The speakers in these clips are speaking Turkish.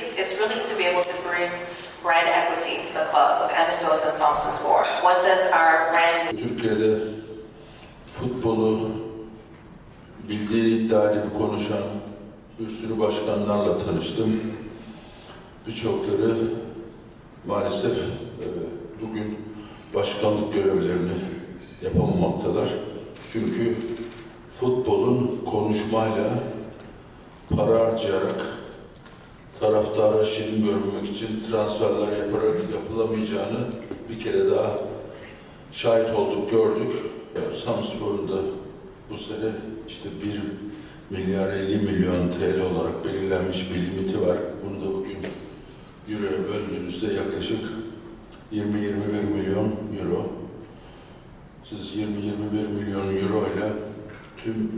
It's, really to be able to bring brand equity to the club of Amisos and Samson Sport. What does our brand Türkiye'de futbolu bildiğini iddia edip konuşan bir sürü başkanlarla tanıştım. Birçokları maalesef e, bugün başkanlık görevlerini yapamamaktalar. Çünkü futbolun konuşmayla, para harcayarak, taraftara şirin görünmek için transferler yaparak yapılamayacağını bir kere daha şahit olduk, gördük. Samspor'un da bu sene işte 1 milyar 50 milyon TL olarak belirlenmiş bir limiti var. Bunu da bugün Euro'ya böldüğünüzde yaklaşık 20-21 milyon Euro. Siz 20-21 milyon Euro ile tüm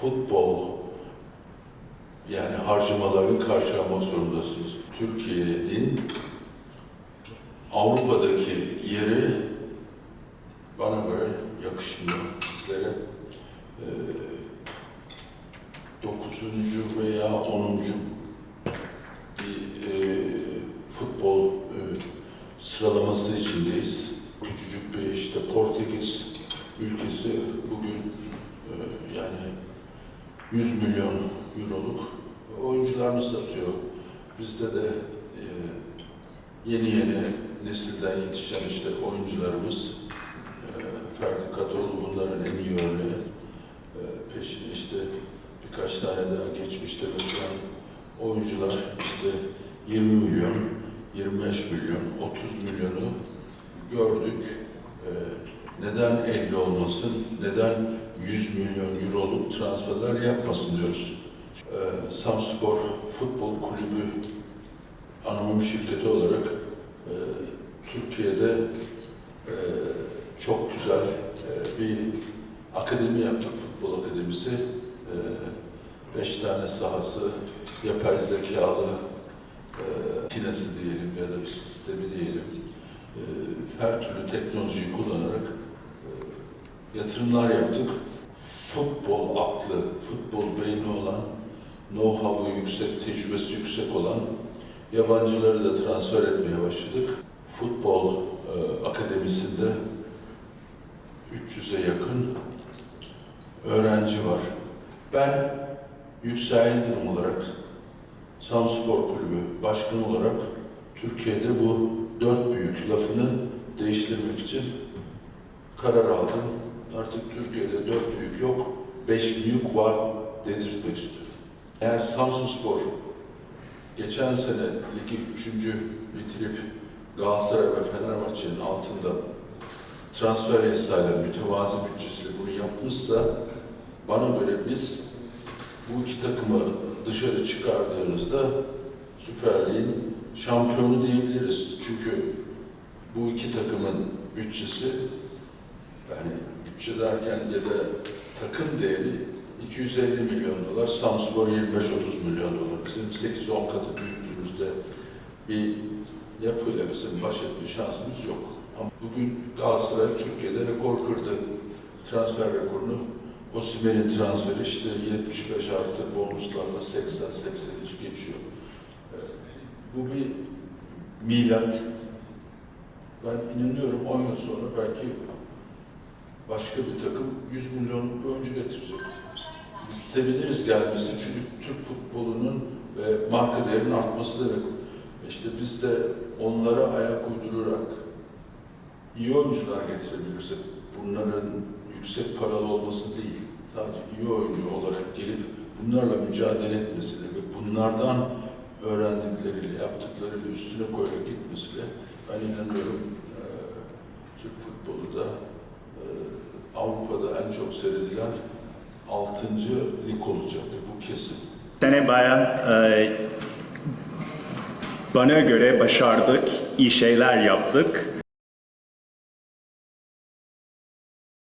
futbol yani harcamalarını karşılamak zorundasınız. Türkiye'nin Avrupa'daki yeri bana göre yakışmıyor bizlere. Ee, dokuzuncu veya onuncu bir e, futbol e, sıralaması içindeyiz. Küçücük bir işte Portekiz ülkesi bugün e, yani 100 milyon euroluk oyuncularını satıyor. Bizde de e, yeni yeni nesilden yetişen işte oyuncularımız e, Ferdi Katoğlu bunların en iyi örneği. E, peşine işte birkaç tane daha geçmişte mesela oyuncular işte 20 milyon, 25 milyon, 30 milyonu gördük. E, neden 50 olmasın, neden 100 milyon euroluk transferler yapmasın diyoruz. E, Samspor Futbol Kulübü anonim şirketi olarak e, Türkiye'de e, çok güzel e, bir akademi yaptık, futbol akademisi. E, beş tane sahası, yapay zekalı e, makinesi diyelim ya da bir sistemi diyelim. E, her türlü teknolojiyi kullanarak yatırımlar yaptık. Futbol aklı, futbol beyni olan, know-how'u yüksek, tecrübesi yüksek olan yabancıları da transfer etmeye başladık. Futbol e, akademisinde 300'e yakın öğrenci var. Ben Yüksel Yıldırım olarak Samspor Kulübü Başkanı olarak Türkiye'de bu dört büyük lafını değiştirmek için karar aldım. Artık Türkiye'de dört büyük yok, beş büyük var dedirtmek istiyorum. Eğer Samsunspor geçen sene ligi üçüncü bitirip Galatasaray ve Fenerbahçe'nin altında transfer yasayla mütevazi bütçesiyle bunu yapmışsa bana göre biz bu iki takımı dışarı çıkardığımızda Süper Lig'in şampiyonu diyebiliriz. Çünkü bu iki takımın bütçesi yani bütçe derken ya da takım değeri 250 milyon dolar, Samspor 25-30 milyon dolar. Bizim 8-10 katı büyüklüğümüzde bir yapıyla bizim baş etme şansımız yok. Ama bugün Galatasaray Türkiye'de rekor kırdı. Transfer rekorunu. Osimhen'in transferi işte 75 artı bonuslarla 80-83 geçiyor. Bu bir milat. Ben inanıyorum 10 yıl sonra belki başka bir takım 100 milyonluk oyuncu getirecek. Biz seviniriz gelmesi çünkü Türk futbolunun ve marka değerinin artması demek. İşte biz de onlara ayak uydurarak iyi oyuncular getirebilirsek, bunların yüksek paralı olması değil, sadece iyi oyuncu olarak gelip bunlarla mücadele etmesiyle ve bunlardan öğrendikleriyle, yaptıklarıyla üstüne koyarak gitmesiyle ben inanıyorum eee Türk futbolu da eee, Avrupa'da çok seyredilen 6. lig olacaktır. Bu kesin. sene bayan e, bana göre başardık, iyi şeyler yaptık.